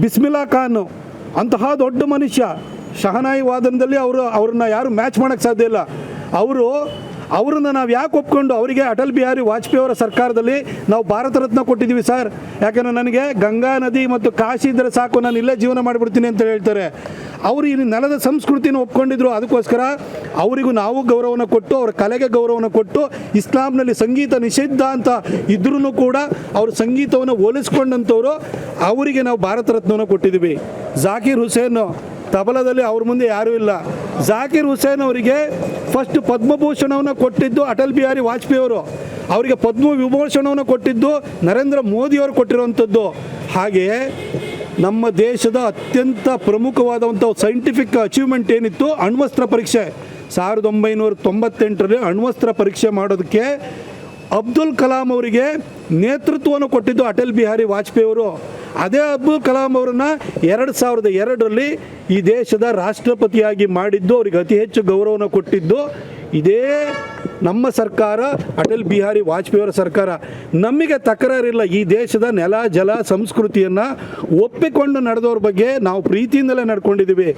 ಬಿಸ್ಮಿಲ್ಲಾ ಖಾನ್ ಅಂತಹ ದೊಡ್ಡ ಮನುಷ್ಯ ಶಹನಾಯಿ ವಾದನದಲ್ಲಿ ಅವರು ಅವ್ರನ್ನ ಯಾರು ಮ್ಯಾಚ್ ಮಾಡೋಕ್ಕೆ ಸಾಧ್ಯ ಇಲ್ಲ. ಅವರು ಅವ್ರನ್ನ ನಾವು ಯಾಕೆ ಒಪ್ಕೊಂಡು ಅವರಿಗೆ ಅಟಲ್ ಬಿಹಾರಿ ವಾಜಪೇಯಿ ಅವರ ಸರ್ಕಾರದಲ್ಲಿ ನಾವು ಭಾರತ ರತ್ನ ಕೊಟ್ಟಿದ್ದೀವಿ ಸರ್? ಯಾಕಂದರೆ ನನಗೆ ಗಂಗಾ ನದಿ ಮತ್ತು ಕಾಶಿ ಇದ್ದರೆ ಸಾಕು, ನಾನು ಇಲ್ಲೇ ಜೀವನ ಮಾಡಿಬಿಡ್ತೀನಿ ಅಂತ ಹೇಳ್ತಾರೆ. ಅವರು ಈ ನೆಲದ ಸಂಸ್ಕೃತಿನ ಒಪ್ಕೊಂಡಿದ್ರು, ಅದಕ್ಕೋಸ್ಕರ ಅವರಿಗೂ ನಾವು ಗೌರವನ ಕೊಟ್ಟು, ಅವರ ಕಲೆಗೆ ಗೌರವನ ಕೊಟ್ಟು, ಇಸ್ಲಾಂನಲ್ಲಿ ಸಂಗೀತ ನಿಷಿದ್ಧ ಅಂತ ಇದ್ರೂ ಕೂಡ ಅವ್ರ ಸಂಗೀತವನ್ನು ಹೋಲಿಸ್ಕೊಂಡಂಥವ್ರು ಅವರಿಗೆ ನಾವು ಭಾರತ ರತ್ನವನ್ನು ಕೊಟ್ಟಿದ್ದೀವಿ. ಜಾಕಿರ್ ಹುಸೇನ್ ತಬಲದಲ್ಲಿ ಅವ್ರ ಮುಂದೆ ಯಾರೂ ಇಲ್ಲ. ಜಾಕಿರ್ ಹುಸೇನ್ ಅವರಿಗೆ ಫಸ್ಟ್ ಪದ್ಮಭೂಷಣವನ್ನು ಕೊಟ್ಟಿದ್ದು ಅಟಲ್ ಬಿಹಾರಿ ವಾಜಪೇಯಿ ಅವರು. ಅವರಿಗೆ ಪದ್ಮ ವಿಭೂಷಣವನ್ನು ಕೊಟ್ಟಿದ್ದು ನರೇಂದ್ರ ಮೋದಿಯವರು ಕೊಟ್ಟಿರುವಂಥದ್ದು. ಹಾಗೆಯೇ ನಮ್ಮ ದೇಶದ ಅತ್ಯಂತ ಪ್ರಮುಖವಾದಂಥ ಸೈಂಟಿಫಿಕ್ ಅಚೀವ್ಮೆಂಟ್ ಏನಿತ್ತು? ಅಣ್ವಸ್ತ್ರ ಪರೀಕ್ಷೆ. ಸಾವಿರದ ಒಂಬೈನೂರ ತೊಂಬತ್ತೆಂಟರಲ್ಲಿ ಅಣ್ವಸ್ತ್ರ ಪರೀಕ್ಷೆ ಮಾಡೋದಕ್ಕೆ ಅಬ್ದುಲ್ ಕಲಾಂ ಅವರಿಗೆ ನೇತೃತ್ವವನ್ನು ಕೊಟ್ಟಿದ್ದು ಅಟಲ್ ಬಿಹಾರಿ ವಾಜಪೇಯಿ ಅವರು. ಅದೇ ಅಬ್ದುಲ್ ಕಲಾಂ ಅವರನ್ನು ಎರಡು ಸಾವಿರದ ಎರಡರಲ್ಲಿ ಈ ದೇಶದ ರಾಷ್ಟ್ರಪತಿಯಾಗಿ ಮಾಡಿದ್ದು, ಅವರಿಗೆ ಅತಿ ಹೆಚ್ಚು ಗೌರವನ ಕೊಟ್ಟಿದ್ದು. ಇದೇ ನಮ್ಮ ಸರ್ಕಾರ, ಅಟಲ್ ಬಿಹಾರಿ ವಾಜಪೇಯಿ ಅವರ ಸರ್ಕಾರ. ನಮಗೆ ತಕರಾರಿಲ್ಲ, ಈ ದೇಶದ ನೆಲ, ಜಲ, ಸಂಸ್ಕೃತಿಯನ್ನು ಒಪ್ಪಿಕೊಂಡು ನಡೆದವ್ರ ಬಗ್ಗೆ ನಾವು ಪ್ರೀತಿಯಿಂದಲೇ ನಡ್ಕೊಂಡಿದ್ದೀವಿ.